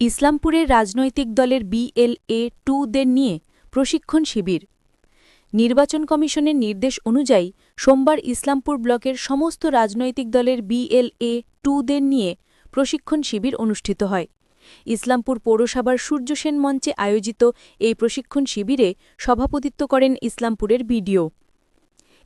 ইসলামপুরের রাজনৈতিক দলের বিএলএ টুদের নিয়ে প্রশিক্ষণ শিবির। নির্বাচন কমিশনের নির্দেশ অনুযায়ী সোমবার ইসলামপুর ব্লকের সমস্ত রাজনৈতিক দলের বিএলএ টুদের নিয়ে প্রশিক্ষণ শিবির অনুষ্ঠিত হয়। ইসলামপুর পৌরসভার সূর্যসেন মঞ্চে আয়োজিত এই প্রশিক্ষণ শিবিরে সভাপতিত্ব করেন ইসলামপুরের বিডিও।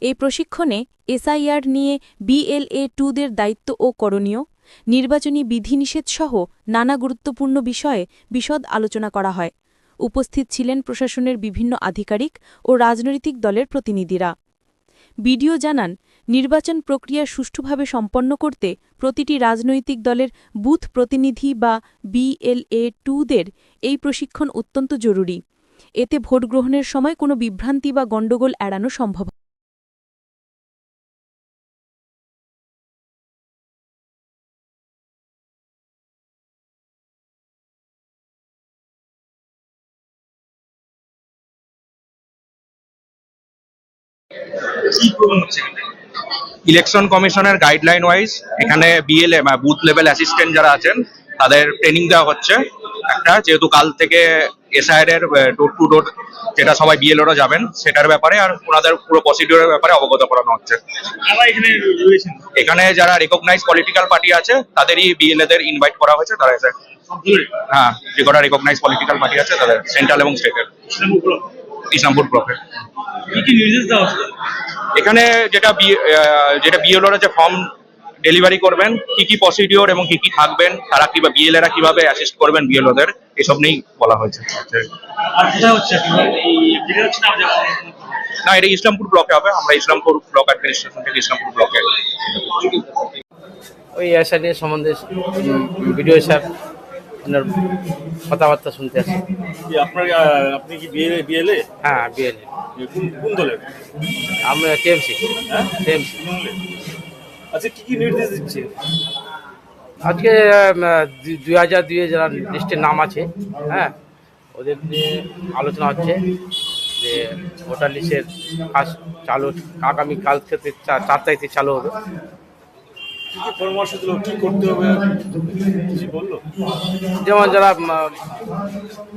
এই প্রশিক্ষণে এসআইআর নিয়ে বিএলএ টুদের দায়িত্ব ও করণীয় নির্বাচনী বিধিনিষেধসহ নানা গুরুত্বপূর্ণ বিষয়ে বিশদ আলোচনা করা হয়। উপস্থিত ছিলেন প্রশাসনের বিভিন্ন আধিকারিক ও রাজনৈতিক দলের প্রতিনিধিরা। বিডিও জানান, নির্বাচন প্রক্রিয়া সুষ্ঠুভাবে সম্পন্ন করতে প্রতিটি রাজনৈতিক দলের বুথ প্রতিনিধি বা বিএলএ টুদের এই প্রশিক্ষণ অত্যন্ত জরুরি। এতে ভোট গ্রহণের সময় কোনো বিভ্রান্তি বা গণ্ডগোল এড়ানো সম্ভব ইলেকশন কমিশনের গাইডলাইন ওয়াইজ এখানে বিএলএ বুথ লেভেল অ্যাসিস্ট্যান্ট যারা আছেন তাদের ট্রেনিং দেওয়া হচ্ছে। একটা যেহেতু কাল থেকে এসআইআর এর ডোর টু ডোর যেটা সবাই বিএলওরা যাবেন সেটার ব্যাপারে আর ওনাদের পুরো প্রসিডিওরের ব্যাপারে অবগত করানো হচ্ছে। এখানে যারা রেকগনাইজ পলিটিক্যাল পার্টি আছে তাদেরই বিএলএ দের ইনভাইট করা হয়েছে তারা হ্যাঁ যে কটা রেকগনাইজ পলিটিক্যাল পার্টি আছে তাদের সেন্ট্রাল এবং স্টেটের ইসলামপুর ব্লক ইসলামপুর ব্লকে কি কি নির্দেশ এখানে যেটা যেটা বিএলওরা যে ফর্ম ডেলিভারি করবেন কি কি প্রসিডিওর এবং কি কি থাকবেন তারা কীভাবে বিএলএরা কীভাবে অ্যাসিস্ট করবেন বিএলওদের এসব নিয়েই বলা হয়েছে। আর কোথায় হচ্ছে এই যেটা হচ্ছে না এটা ইসলামপুর ব্লকে হবে আমরা ইসলামপুর ব্লক অ্যাডমিনিস্ট্রেশন থেকে ইসলামপুর ব্লকে ওই এসআইডি সম্বন্ধে ভিডিও সাহেব ওনার কথাবার্তা শুনতে আসি। কি আপনার আহ, আপনি কি বিএলএ বিএলএ? হ্যাঁ বিএলএ। কোন কোন দলের? আমি টিএমসি হ্যাঁ? টিএমসি তৃণমূলের? আচ্ছা কি কি নির্দেশ দিচ্ছে? আজকে উম, দু- দুই হাজার দুই যারা লিস্টের নাম আছে হ্যাঁ ওদের নিয়ে আলোচনা হচ্ছে যে ভোটার লিস্টের কাজ চালু আগামীকাল থেকে চা- চার তারিখ থেকে চালু হবে। কি কি পরামর্শ দিল? কি করতে হবে? কিছু বলল? যেমন যারা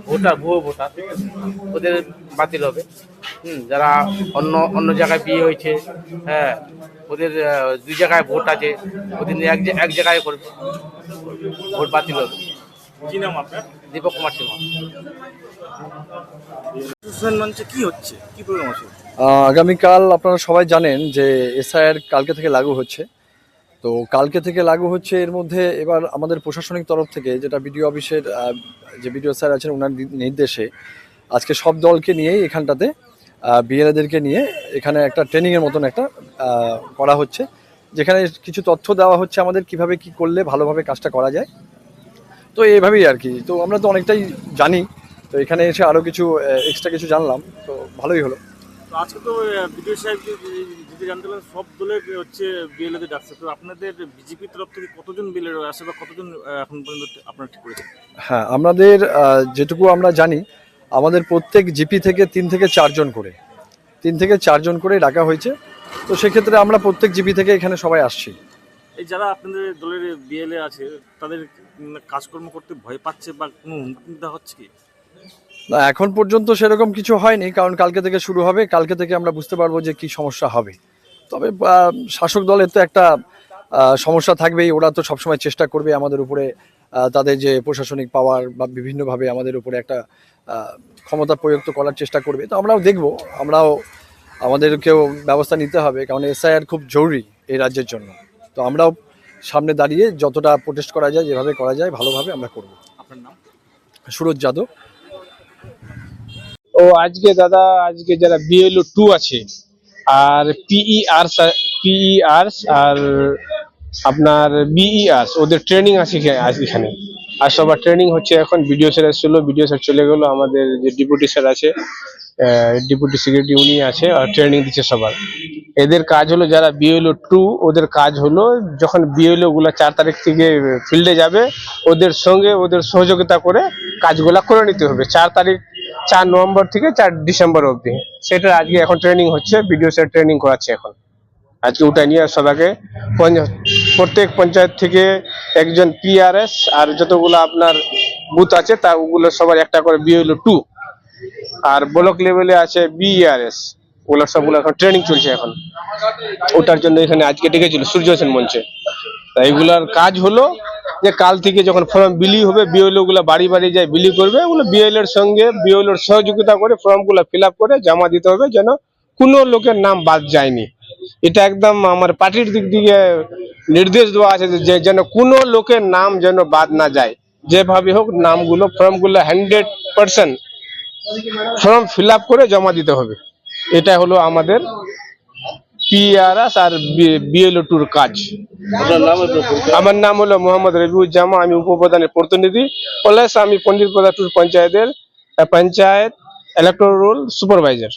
ভোটার ভুয়ো ভোটার ওদের বাতিল হবে। হুম যারা অন্য অন্য জায়গায় বিয়ে হয়েছে হ্যাঁ ওদের দুই জায়গায় ভোট আছে ওদের এক এক জায়গায় করবে। ভোট বাতিল হবে। কি নাম আপনার? দীপক কুমার সিংহ মঞ্চে কি হচ্ছে? কি প্রোগ্রাম আছে আগামীকাল আপনারা সবাই জানেন যে এসআইআর কালকে থেকে লাগু হচ্ছে। তো কালকে থেকে লাগু হচ্ছে এর মধ্যে এবার আমাদের প্রশাসনিক তরফ থেকে যেটা বিডিও অফিসের যে বিডিও স্যার আছেন ওনার নির্দেশে আজকে সব দলকে নিয়েই এখানটাতে বিএলএদেরকে নিয়ে এখানে একটা ট্রেনিংয়ের মতন একটা করা হচ্ছে। যেখানে কিছু তথ্য দেওয়া হচ্ছে আমাদের কীভাবে কি করলে ভালোভাবে কাজটা করা যায়। তো এইভাবেই আর কি। তো আমরা তো অনেকটাই জানি। তো এখানে এসে আরও কিছু এক্সট্রা কিছু জানলাম। তো ভালোই হলো। আজকে তো বিডিও সাহেব যে- যে- জানতে পারলেন সব দলের হচ্ছে বিএলএদের ডাকছে। তো আপনাদের বিজেপির তরফ থেকে কতজন বিএলএ আসে বা কতজন এখন পর্যন্ত আপনারা ঠিক করেছেন? হ্যাঁ আমাদের যেটুকু আমরা জানি আমাদের প্রত্যেক জিপি থেকে তিন থেকে চারজন করে। তিন থেকে চারজন করে ডাকা হয়েছে। তো সেক্ষেত্রে আমরা প্রত্যেক জিপি থেকে এখানে সবাই আসছি। এই যারা আপনাদের দলের বিএলএ আছে তাদের কাজকর্ম করতে ভয় পাচ্ছে বা কোনো হুমকি হচ্ছে কি? না এখন পর্যন্ত সেরকম কিছু হয়নি কারণ কালকে থেকে শুরু হবে কালকে থেকে আমরা বুঝতে পারব যে কি সমস্যা হবে। তবে শাসক দলের তো একটা সমস্যা থাকবেই ওরা তো সবসময় চেষ্টা করবে আমাদের উপরে তাদের যে প্রশাসনিক পাওয়ার বা বিভিন্নভাবে আমাদের উপরে একটা ক্ষমতা প্রযুক্ত করার চেষ্টা করবে। তো আমরাও দেখব আমরাও আমাদেরকেও ব্যবস্থা নিতে হবে কারণ এসআইআর খুব জরুরি এই রাজ্যের জন্য। তো আমরাও সামনে দাঁড়িয়ে যতটা প্রোটেস্ট করা যায় যেভাবে করা যায় ভালোভাবে আমরা করব। আপনার নাম? সুরজ যাদব। ও আজকে দাদা, আজকে যারা বিএলও টু আছে, আর পিই আর্টস পিই আর্টস আর আপনার বিই আর্টস ওদের ট্রেনিং আছে এখানে। আর সবার ট্রেনিং হচ্ছে এখন বিডিও স্যার এসেছিল বিডিও স্যার চলে গেলো, আমাদের যে ডিপুটি স্যার আছে ডিপুটি সেক্রেটারি উনি আছে, আর ট্রেনিং দিচ্ছে সবার। এদের কাজ হলো যারা বিএলও টু ওদের কাজ হলো যখন বিএলও গুলা চার তারিখ থেকে ফিল্ডে যাবে, ওদের সঙ্গে ওদের সহযোগিতা করে কাজগুলা করে নিতে হবে। চার তারিখ চার নভেম্বর থেকে চার ডিসেম্বর অবধি। সেটা আজকে এখন ট্রেনিং হচ্ছে বিডিও স্যার ট্রেনিং করাচ্ছে এখন। আজকে ওটা নিয়ে সবাইকে প্রত্যেক পঞ্চায়েত থেকে একজন পিআরএস আর যতগুলো আপনার বুথ আছে, তা ওগুলো সবার একটা করে বিএলও টু আর ব্লক লেভেলে আছে বিআরএস ওগুলো সবগুলো এখন ট্রেনিং চলছে এখন। ওটার জন্য এখানে আজকে ডেকেছিল সূর্য সেন মঞ্চে। তা এগুলার কাজ হলো যে কাল থেকে যখন ফর্ম বিলি হবে বিএলও গুলো বাড়ি বাড়ি যায় বিলি করবে, ওগুলো বিএল এর সঙ্গে বিএল এর সহযোগিতা করে ফর্মগুলো ফিল করে জমা দিতে হবে যেন কোনো লোকের নাম বাদ যায়নি। এটা একদম আমার পার্টির দিক দিয়ে নির্দেশ দেওয়া আছে যে যেন কোনো লোকের নাম যেন বাদ না যায়। যেভাবে হোক নামগুলো, ফর্মগুলো হান্ড্রেড পার্সেন্ট ফর্ম ফিল করে জমা দিতে হবে। এটা হলো আমাদের পিআরএস আর বিএলও টুর কাজ। আমার নাম হলো মোহাম্মদ রবিউজ্জামা আমি উপপ্রধানের প্রতিনিধি। প্লাস আমি পন্ডিত প্রধান টুর পঞ্চায়েতের পঞ্চায়েত ইলেকট্রোল রোল সুপারভাইজার